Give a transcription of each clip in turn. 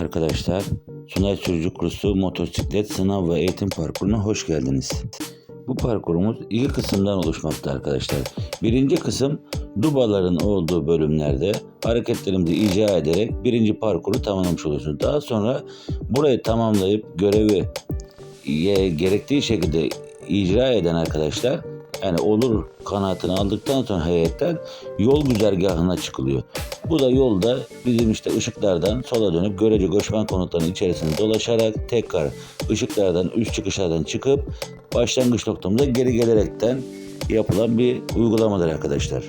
Arkadaşlar, Sunay Sürücü Kursu motosiklet sınav ve eğitim parkuruna hoş geldiniz. Bu parkurumuz iki kısımdan oluşmakta arkadaşlar. Birinci kısım dubaların olduğu bölümlerde hareketlerimizi icra ederek birinci parkuru tamamlamış oluyorsunuz. Daha sonra burayı tamamlayıp görevi gerektiği şekilde icra eden arkadaşlar yani olur kanaatini aldıktan sonra heyetten yol güzergahına çıkılıyor. Bu da yolda bizim işte ışıklardan sola dönüp görece göçmen konutlarının içerisinde dolaşarak tekrar ışıklardan üst çıkışlardan çıkıp başlangıç noktamıza geri gelerekten yapılan bir uygulamadır arkadaşlar.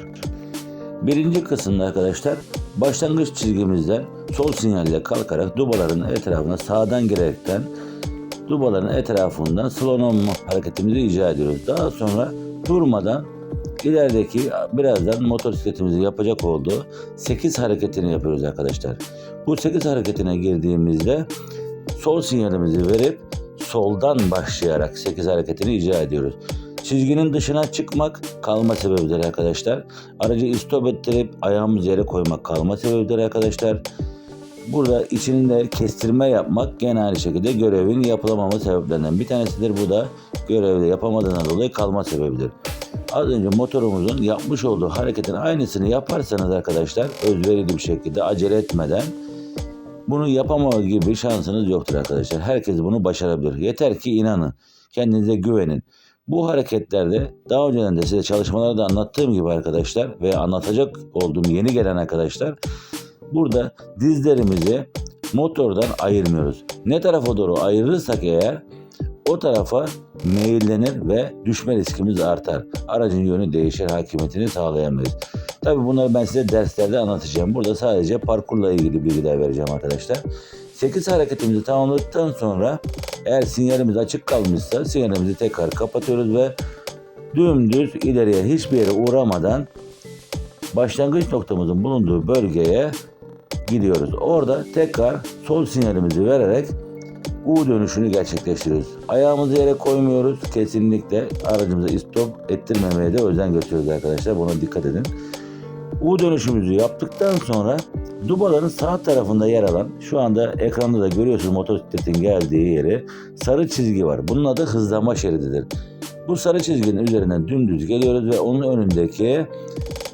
Birinci kısımda arkadaşlar başlangıç çizgimizden sol sinyalle kalkarak dubaların etrafına sağdan girerekten dubaların etrafından slalom hareketimizi icra ediyoruz. Daha sonra durmadan ilerideki birazdan motosikletimizi yapacak olduğu 8 hareketini yapıyoruz arkadaşlar. Bu 8 hareketine girdiğimizde sol sinyalimizi verip soldan başlayarak 8 hareketini icra ediyoruz. Çizginin dışına çıkmak kalma sebebidir arkadaşlar. Aracı istop ettirip ayağımızı yere koymak kalma sebebidir arkadaşlar. Burada içinde kestirme yapmak gene aynı şekilde görevin yapılamama sebeplerinden bir tanesidir. Bu da görevde yapamadığından dolayı kalma sebebidir. Az önce motorumuzun yapmış olduğu hareketin aynısını yaparsanız arkadaşlar özverili bir şekilde acele etmeden bunu yapamama gibi bir şansınız yoktur arkadaşlar. Herkes bunu başarabilir. Yeter ki inanın. Kendinize güvenin. Bu hareketlerde daha önceden de size çalışmalarda anlattığım gibi arkadaşlar ve anlatacak olduğum yeni gelen arkadaşlar burada dizlerimizi motordan ayırmıyoruz. Ne tarafa doğru ayırırsak eğer o tarafa meyillenir ve düşme riskimiz artar. Aracın yönü değişir, hakimiyetini sağlayamayız. Tabii bunları ben size derslerde anlatacağım. Burada sadece parkurla ilgili bilgiler vereceğim arkadaşlar. 8 hareketimizi tamamladıktan sonra eğer sinyalimiz açık kalmışsa sinyalimizi tekrar kapatıyoruz ve dümdüz ileriye hiçbir yere uğramadan başlangıç noktamızın bulunduğu bölgeye gidiyoruz. Orada tekrar sol sinyalimizi vererek U dönüşünü gerçekleştiriyoruz. Ayağımızı yere koymuyoruz. Kesinlikle aracımıza istop ettirmemeye de özen gösteriyoruz arkadaşlar. Buna dikkat edin. U dönüşümüzü yaptıktan sonra dubaların sağ tarafında yer alan şu anda ekranda da görüyorsunuz motosikletin geldiği yeri sarı çizgi var. Bunun adı hızlanma şerididir. Bu sarı çizginin üzerinden dümdüz geliyoruz ve onun önündeki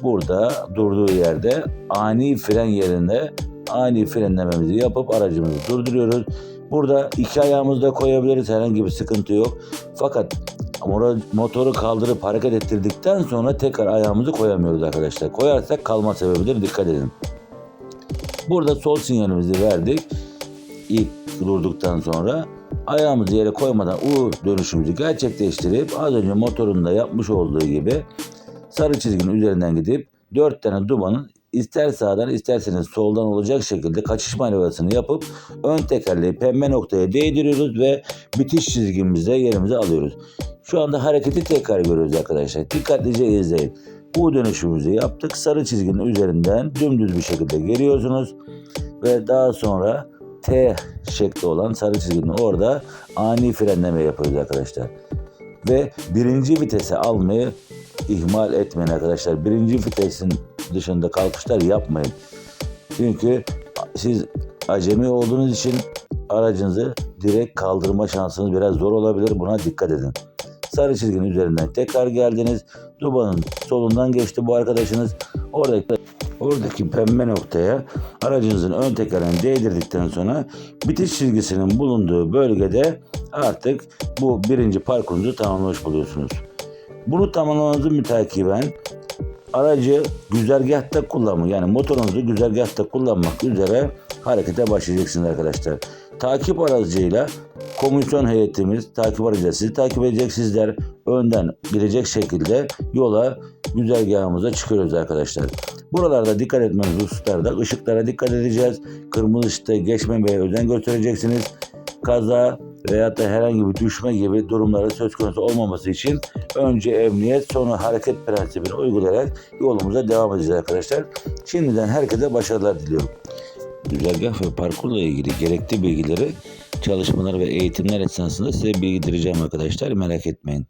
burada durduğu yerde ani fren yerine ani frenlememizi yapıp aracımızı durduruyoruz. Burada iki ayağımızı da koyabiliriz herhangi bir sıkıntı yok. Fakat motoru kaldırıp hareket ettirdikten sonra tekrar ayağımızı koyamıyoruz arkadaşlar. Koyarsak kalma sebebidir dikkat edin. Burada sol sinyalimizi verdik. İlk durduktan sonra ayağımızı yere koymadan U dönüşümüzü gerçekleştirip az önce motorun da yapmış olduğu gibi sarı çizginin üzerinden gidip dört tane dumanın ister sağdan isterseniz soldan olacak şekilde kaçış manevrasını yapıp ön tekerleği pembe noktaya değdiriyoruz ve bitiş çizgimizde yerimize alıyoruz. Şu anda hareketi tekrar görüyoruz arkadaşlar. Dikkatlice izleyin. U dönüşümüzü yaptık. Sarı çizginin üzerinden dümdüz bir şekilde geliyorsunuz ve daha sonra T şekli olan sarı çizginin orada ani frenleme yapıyoruz arkadaşlar. Ve birinci vitese almayı ihmal etmeyin arkadaşlar. Birinci vitesin dışında kalkışlar yapmayın. Çünkü siz acemi olduğunuz için aracınızı direkt kaldırma şansınız biraz zor olabilir. Buna dikkat edin. Sarı çizginin üzerinden tekrar geldiniz. Dubanın solundan geçti bu arkadaşınız. Oradaki Oradaki pembe noktaya aracınızın ön tekerini değdirdikten sonra bitiş çizgisinin bulunduğu bölgede artık bu birinci parkurunuzu tamamlamış buluyorsunuz. Bunu tamamlamanızı mütakiben aracı güzergahta kullanmak yani motorunuzu güzergahta kullanmak üzere harekete başlayacaksınız arkadaşlar. Takip aracıyla komisyon heyetimiz takip aracıyla sizi takip edecek sizler önden girecek şekilde yola güzergahımıza çıkıyoruz arkadaşlar. Buralarda dikkat etmeniz hususlarda ışıklara dikkat edeceğiz. Kırmızı ışıkta geçmemeye özen göstereceksiniz. Kaza veyahut da herhangi bir düşme gibi durumları söz konusu olmaması için önce emniyet sonra hareket prensibini uygulayarak yolumuza devam edeceğiz arkadaşlar. Şimdiden herkese başarılar diliyorum. Güzergah ve parkurla ilgili gerekli bilgileri çalışmalar ve eğitimler esnasında size bildireceğim arkadaşlar merak etmeyin.